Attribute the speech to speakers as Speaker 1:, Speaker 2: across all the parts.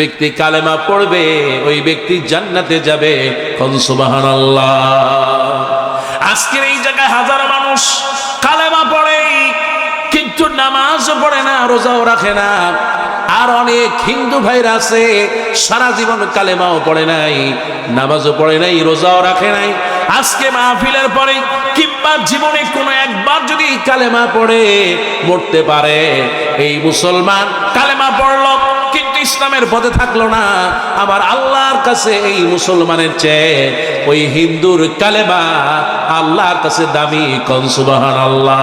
Speaker 1: ব্যক্তি কালেমা পড়বে, ওই ব্যক্তি জান্নাতে যাবে। আজকের এই জায়গায় হাজার মানুষ কালেমা পড়ে, কিন্তু নামাজও পড়ে না, রোজাও রাখে না। আর অনেক হিন্দু ভাইরা আছে, সারা জীবন কালেমাও পড়ে নাই, নামাজও পড়ে নাই, রোজাও রাখে নাই। আজকে মাহফিলের পরে কিংবা জীবনে কোনো একবার যদি কালেমা পড়ে, মরতে পারে। এই মুসলমান কালেমা পড়ল ইসলামের পথে থাকল না। আমার আল্লাহর কাছে এই মুসলমানের চেয়ে ওই হিন্দুর কালেমা আল্লাহর কাছে দামি কনসুবাহান আল্লাহ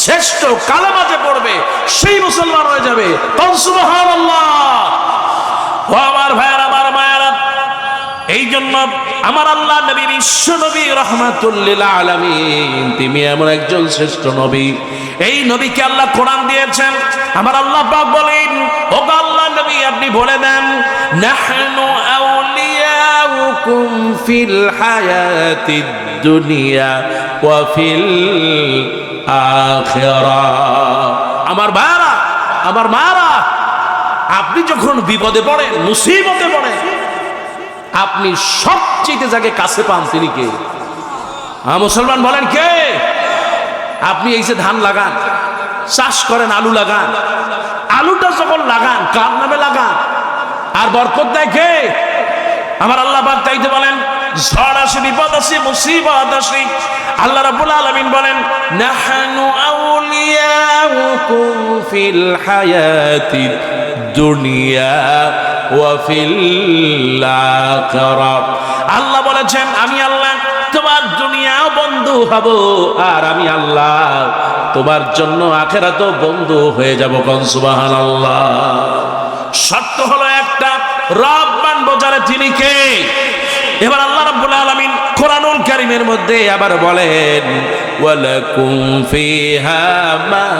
Speaker 1: শ্রেষ্ঠ কালেমাতে পড়বে, সেই মুসলমান হয়ে যাবে। কনসুবাহান আল্লাহ ও আমার ভাইয়ার, আমার মায়েরা। এই জন্য আমার আল্লাহ নবী, বিশ্ব নবী রহমাতুল্লিল আলামিন, তিনি এমন একজন শ্রেষ্ঠ নবী। এই নবীকে আল্লাহ কোরআন দিয়েছেন। আমার আল্লাহ বলেন ও গো আল্লাহ নবী আপনি বলে দেন, নাহনু আউলিয়াউকুম ফিল হায়াতিদ দুনিয়া ওয়া ফিল আখিরাহ আমার ভাইরা আমার মারা আপনি যখন বিপদে পড়েন, মুসিবতে পড়েন, আপনি সবচেয়ে যাকে কাছে পান তিনি কে? হ্যাঁ মুসলমান বলেন কে? আপনি এই যে ধান লাগান, চাষ করেন, আলু লাগান, আলুটা যখন লাগান, কার নামে লাগান? আর বরকত কে? আমার আল্লাহ পাক তাইতে বলেন, ঝড় আসে, বিপদ আসে, মুসিবত আসে। আল্লাহ রাব্বুল আলামিন বলেন, নাহানু হায়াতিদ দুনিয়া আল্লাহ বলেছেন, আমি আল্লাহ তোমার দুনিয়াও বন্ধু হব আর আমি আল্লাহ তোমার জন্য আখেরাত বন্ধু হয়ে যাব কোন সুবহানাল্লাহ। শর্ত হলো একটা রব্বান বোঝারে তিনি কে? এবার আল্লাহ রাব্বুল আলামিন কোরআনুল কারীমের মধ্যে আবার বলেন, ওয়ালাকুম ফিহা মা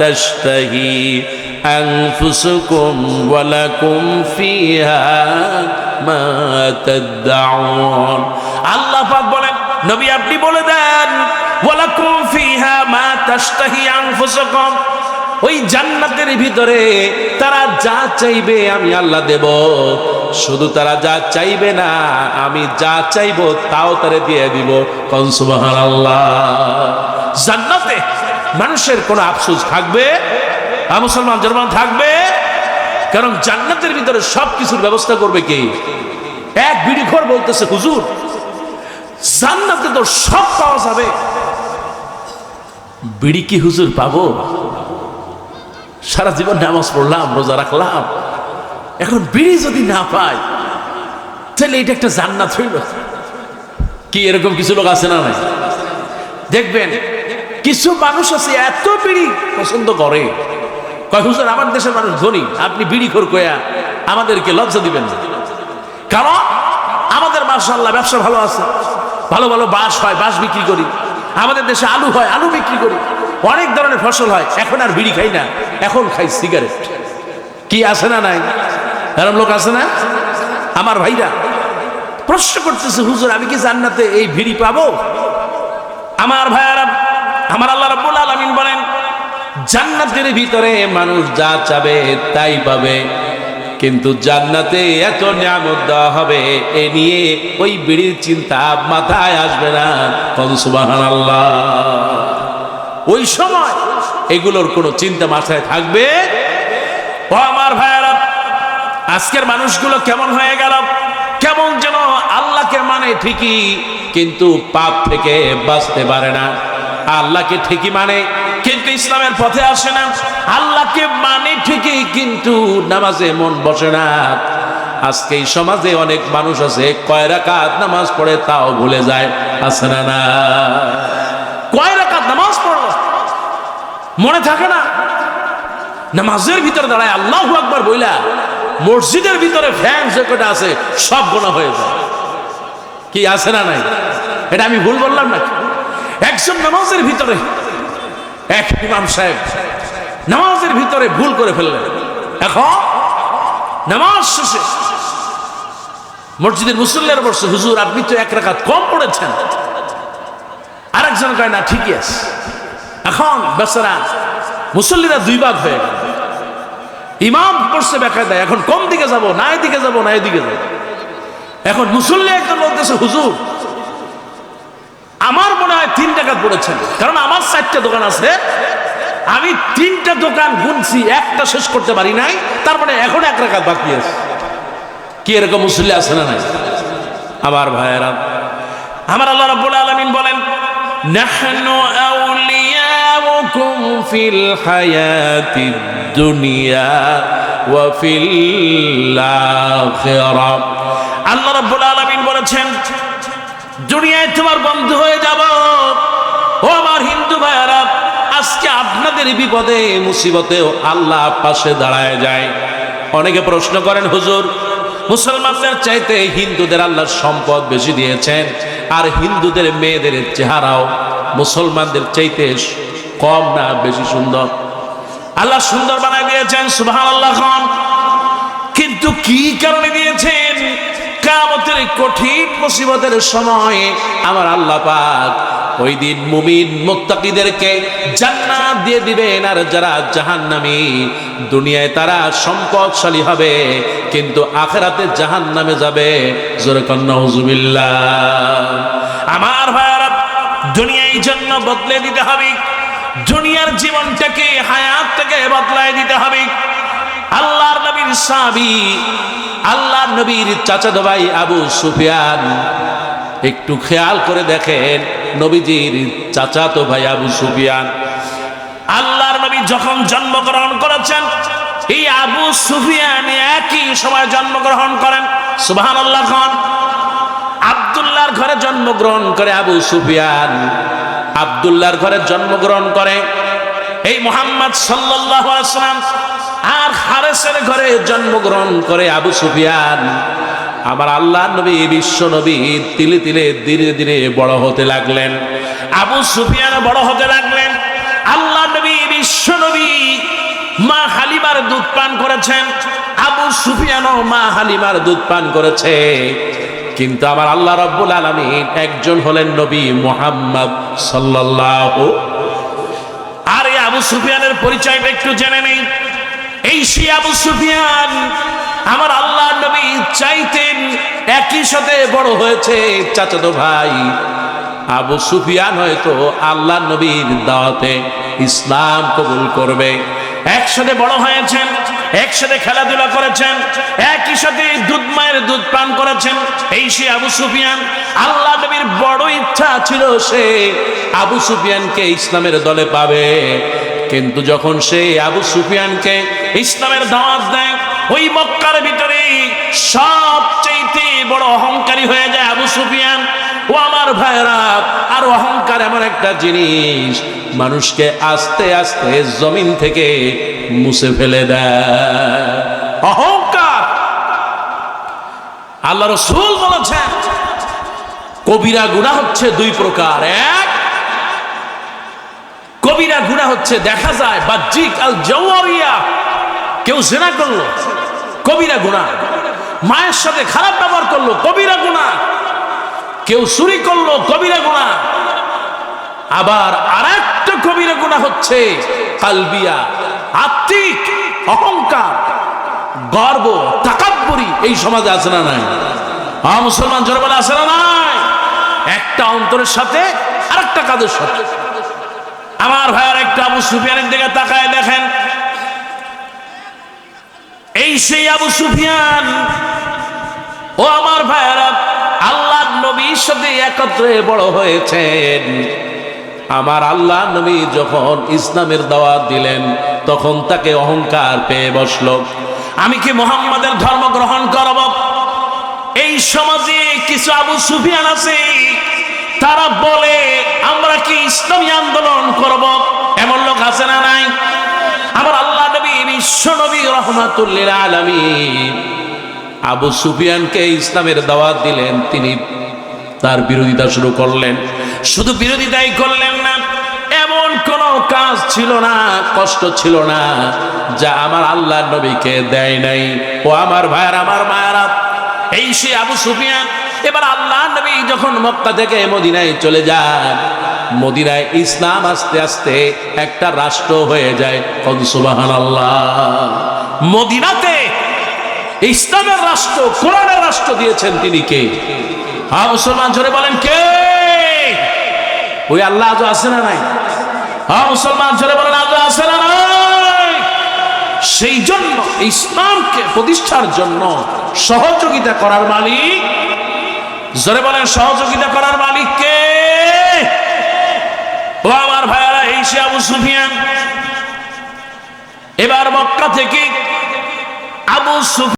Speaker 1: তাশতাহি আনফুসুকুম, ওয়ালাকুম ফিহা মা তাদউন আল্লাহ পাক বলেন, নবী আপনি বলে দেন, ওয়ালাকুম ফিহা মা তাশতাহি আনফুসুকুম ওই জান্নাতের ভিতরে তারা যা চাইবে আমি আল্লাহ দেব। শুধু তারা যা চাইবে না, আমি যা চাইব তাও তারা দিয়ে দিব। আল্লাহ জান্নাতে মানুষের কোনো আফসোস থাকবে? মুসলমান জার্মান থাকবে? কারণ জান্নাতের ভিতরে সব কিছুর ব্যবস্থা করবে কে? এক বিড়িখর বলতেছে, হুজুর, জান্নাতে তো সব পাওয়া যাবে। বিড়ি কি হুজুর পাবো? সারা জীবন নামাজ পড়লাম, রোজা রাখলাম। এখন বিড়ি যদি না পাই, তাহলে এটা একটা জান্নাত হইল। কি, এরকম কিছু লোক আছে না দেখবেন, কিছু মানুষ আছে এত বিড়ি পছন্দ করে। কয়, হুজুর, আমার দেশের মানুষ ধনী, আপনি বিড়ি খোর কয়া আমাদেরকে লজ্জা দিবেন কারণ আমাদের মাসাল্লাহ ব্যবসা ভালো আছে। ভালো ভালো বাঁশ হয়, বাঁশ বিক্রি করি। আমাদের দেশে আলু হয়, আলু বিক্রি করি। অনেক ধরনের ফসল হয়, এখন আর বিড়ি খাই না, এখন খাই সিগারেট। কি আছে না নাই? এরম লোক আছে না? আমার ভাইরা। প্রশ্ন করতেছে, হুজুর, আমি কি জান্নাতে এই ভিড়ি পাবো? আমার ভাইয়ারা, আমার আল্লাহ রাব্বুল আলামিন বলেন, জান্নাতের ভিতরে মানুষ যা চাবে তাই পাবে। কিন্তু জান্নাতে এত নিয়ামত দেওয়া হবে, এ নিয়ে ওই বিড়ির চিন্তা মাথায় আসবে না। কন সুবহানাল্লাহ? ওই সময় এগুলোর কোনো চিন্তা মাথায় থাকবে? ও আমার ভাইয়ারা, আজকের মানুষগুলো কেমন হয়ে গেল? কেমন যেন আল্লাহকে মানে ঠিকই, কিন্তু পাপ থেকে বাঁচতে পারে না। আল্লাহকে ঠিকই মানে কিন্তু ইসলামের পথে আসে না। আল্লাহকে মানে ঠিকই, কিন্তু নামাজে মন বসে না। আজকে এই সমাজে অনেক মানুষ আছে, কয় রাকাত নামাজ পড়ে তাও ভুলে যায়। আছে না না? কয় মনে থাকে না। নামাজের ভিতরে দাঁড়ায় আল্লাহ আকবার বইলা, মসজিদের ভিতরে ফ্যান যে কটা আছে, সব গোনা হয়ে যায়। কি আছে না নাই? এটা আমি ভুল বললাম না একজন নামাজের ভিতরে, এক ইমাম সাহেব নামাজের ভিতরে ভুল করে ফেললেন। এখন নামাজ শেষে মসজিদের মুসল্লের বসে হুজুর, আপনি তো এক রাখাত কম পড়েছেন। আরেকজন কয়, না, ঠিকই আছে। এখন বেচারা মুসল্লিরা দুই ভাগ হয়ে গেল। ইমাম পড়ছে বেকায়দা এখন কম দিকে যাব না এদিকে যাব না এদিকে যাব? এখন মুসল্লি একজন বলতেছে, হুজুর, আমার মনে হয় তিন টাকা পড়েছেন, কারণ আমার চারটা দোকান আছে, আমি তিনটা দোকান গুনছি, একটা শেষ করতে পারি নাই, তার মানে এখন এক রাখাত বাকি আছে। কি এরকম মুসল্লি আছে না নাই? আমার ভাইয়েরা, আমার আল্লাহ রাব্বুল আলামিন বলেন ফিল হায়াতিদ দুনিয়া ওয়া ফিল আখিরাহ আল্লাহ রাব্বুল আলামিন বলেছেন, দুনিয়ায় তোমার বন্ধু হয়ে যাব। ও আমার হিন্দু ভাইয়ারা, আজকে আপনাদের বিপদে, মুসিবতেও আল্লাহ পাশে দাঁড়ায় যায়। অনেকে প্রশ্ন করেন, হুজুর, মুসলমানদের চাইতে হিন্দুদের আল্লাহর সম্পদ বেশি দিয়েছেন, আর হিন্দুদের মেয়েদের চেহারাও মুসলমানদের চাইতে কম না বেশি সুন্দর। আল্লাহ সুন্দর বানায় দিয়েছেন সুবাহ আল্লাহ খান। কিন্তু কি কারণে দিয়েছেন? কামতের কঠিন মুসিবতের সময় আমার আল্লাহ পাক ওই দিন মুমিন মুত্তাকিদেরকে জান্নাত দিয়ে দিবেন, আর যারা জাহান্নামী, দুনিয়ায় তারা সম্পদশালী হবে, কিন্তু আখেরাতে জাহান্নামে যাবে। জোরে কন্যা আমার ভাইয়ারা দুনিয়ার জন্য বদলে দিতে হবে। দুনিয়ার জীবনটাকে, হায়াতটাকে বদলায় দিতে হবে। আল্লাহর নবীর সাহাবী, আল্লাহর নবীর চাচাতো ভাই আবু সুফিয়ান, একটু খেয়াল করে দেখেন নবীজির চাচাতো ভাই আবু সুফিয়ান। আল্লাহর নবী যখন জন্মগ্রহণ করেছেন, এই আবু সুফিয়ান একই সময় জন্মগ্রহণ করেন। সুবহান আল্লাহ খান। আবদুল্লাহর ঘরে জন্মগ্রহণ করে আবু সুফিয়ান। আবদুল্লাহর ঘরে জন্মগ্রহণ করে। এই মোহাম্মদ সাল্লাম আর হারেসের ঘরে জন্মগ্রহণ করে আবু সুফিয়ান। আমার আল্লাহ নবী, বিশ্ব নবী তিলে তিলে ধীরে ধীরে বড় হতে লাগলেন। আবু সুফিয়ান বড় হতে লাগলেন। আল্লাহ নবী, বিশ্ব নবী মা হালিমার দুধ পান করেছেন। আবু সুফিয়ানও মা হালিমার দুধ পান করেছে। কিন্তু আমার আল্লাহ রব্বুল আলমিন একজন হলেন নবী মোহাম্মদ সাল্লাল্লাহু আর এই আবু সুফিয়ানের পরিচয়টা একটু জেনে নেই। এই সে আবু সুফিয়ান আমার আল্লাহ নবী চাইতেন একই সাথে বড় হয়েছে চাচাতো ভাই। আবু সুফিয়ান হয়তো আল্লাহ নবীর দাওয়াতে ইসলাম কবুল করবে। একসাথে বড় হয়েছেন। একসাথে খেলাধুলা করেছেন, একই সাথে দুধ মায়ের দুধ পান করেছেন। এই সে আবু সুফিয়ান, আল্লাহ নবীর বড় ইচ্ছা ছিল সে আবু সুফিয়ানকে ইসলামের দলে পাবে। কিন্তু যখন সে আবু সুফিয়ানকে ইসলামের দাওয়াত দেয়, ওই মক্কার ভিতরে সবচেয়ে বড় অহংকারী হয়ে যায় আবু সুফিয়ান। ও আমার ভাইরা আর অহংকার এমন একটা জিনিস মানুষকে আস্তে আস্তে জমিন থেকে মুছে ফেলে দেয়। অহংকার। আল্লাহ রসুল বলেছেন, কবিরা গুণা হচ্ছে দুই প্রকার। এক, কবিরা গুণা হচ্ছে দেখা যায়, বাহ্যিক আল জওয়ারিয়া। কেউ জেনা করল, কবিরা গুণা মায়ের সাথে খারাপ ব্যবহার করল, কবিরা গুণা কেউ চুরি করল, কবিরা গুণা আবার আর কবিরা গুণা হচ্ছে কালবিয়া, আত্মিক, অহংকার, গর্ব, তাকাব্বরি, এই সমাজে আছে না নাই? আ, মুসলমান জোরে বলে আছে না নাই? একটা অন্তরের সাথে আরেকটা কাদের সাথে। আমার ভাইয়ার একটা আবু সুফিয়ানের দিকে তাকায় দেখেন। এই সেই আবু সুফিয়ান, ও আমার ভাইয়ারা আল্লাহ নবীর সাথে একত্রে বড় হয়েছেন। আমার আল্লাহ নবী যখন ইসলামের দাওয়াত দিলেন, তখন তাকে অহংকার পেয়ে বসল। আমি কি মোহাম্মদের ধর্ম গ্রহণ করব? এই সমাজে কিছু আবু সুফিয়ান আছে, তারা বলে, আমরা কি ইসলামী আন্দোলন করব? এমন লোক আছে না নাই? আমার আল্লাহ নবী, বিশ্ব নবী, রহমাতুল্লিল আলমিন। আবু সুফিয়ানকে ইসলামের দাওয়াত দিলেন, তিনি তার বিরোধিতা শুরু করলেন। শুধু বিরোধিতাই করলেন না, এমন কোন কাজ ছিল না, কষ্ট ছিল না, যা আমার আল্লাহ নবীকে দেয় নাই। ও আমার ভাইয়ার, আমার মায়েরা, এই সে আবু সুফিয়ান, এবার আল্লাহ নবী যখন মক্কা থেকে মদিনায় চলে যান মদিনায় ইসলাম আস্তে আস্তে একটা রাষ্ট্র হয়ে যায়। সুবাহান আল্লাহ মদিনাতে ইসলামের রাষ্ট্র, কোরআনের রাষ্ট্র দিয়েছেন তিনি কে? হ্যাঁ মুসলমান জোরে বলেন কে? ওই আল্লাহ আজও আছে না নাই? হ্যাঁ মুসলমান, জোরে বলেন, আজও আছে না সেই জন্য ইসলামকে প্রতিষ্ঠার জন্য সহযোগিতা করার মালিক, জোরে বলেন, সহযোগিতা করার মালিক কে? ও আমার ভাইয়ারা, এই সে আবু সুফিয়ান। এবার মক্কা থেকে আবু সুফিয়ান